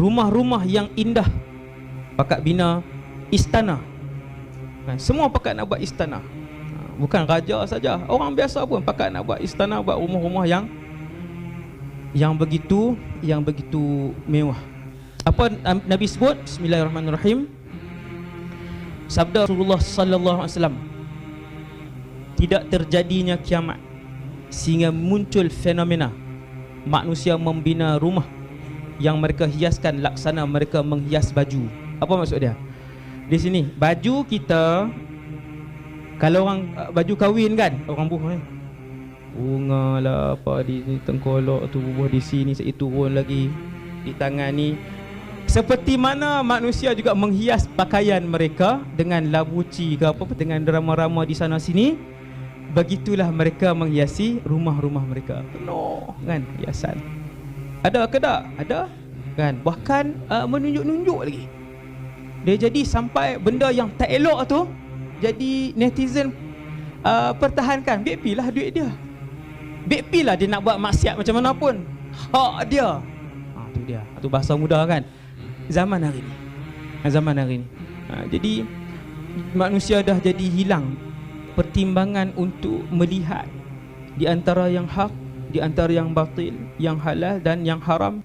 rumah-rumah yang indah. Pakat bina istana. Kan? semua pakat nak buat istana. Ha, bukan raja saja. Orang biasa pun pakat nak buat istana buat rumah-rumah yang yang begitu yang begitu mewah. Apa Nabi sebut? Bismillahirrahmanirrahim. Sabda Rasulullah sallallahu alaihi wasallam tidak terjadinya kiamat sehingga muncul fenomena manusia membina rumah yang mereka hiaskan laksana mereka menghias baju. Apa maksud dia? Di sini baju kita kalau orang uh, baju kahwin kan? Orang buah eh. Bunga lah apa di ni tengkolok tu buah di sini saya turun lagi di tangan ni. Seperti mana manusia juga menghias pakaian mereka dengan labuci ke apa dengan rama-rama di sana sini begitulah mereka menghiasi rumah-rumah mereka. Penuh kan? Hiasan. Ada ke tak? Ada kan? Bahkan uh, menunjuk-nunjuk lagi. Dia jadi sampai benda yang tak elok tu jadi netizen uh, pertahankan. BP lah duit dia. BP lah dia nak buat maksiat macam mana pun. Hak dia. Ha, tu dia. Tu bahasa mudah kan? Zaman hari ni. Ha, zaman hari ni. Ha, jadi manusia dah jadi hilang pertimbangan untuk melihat di antara yang hak di antara yang batil yang halal dan yang haram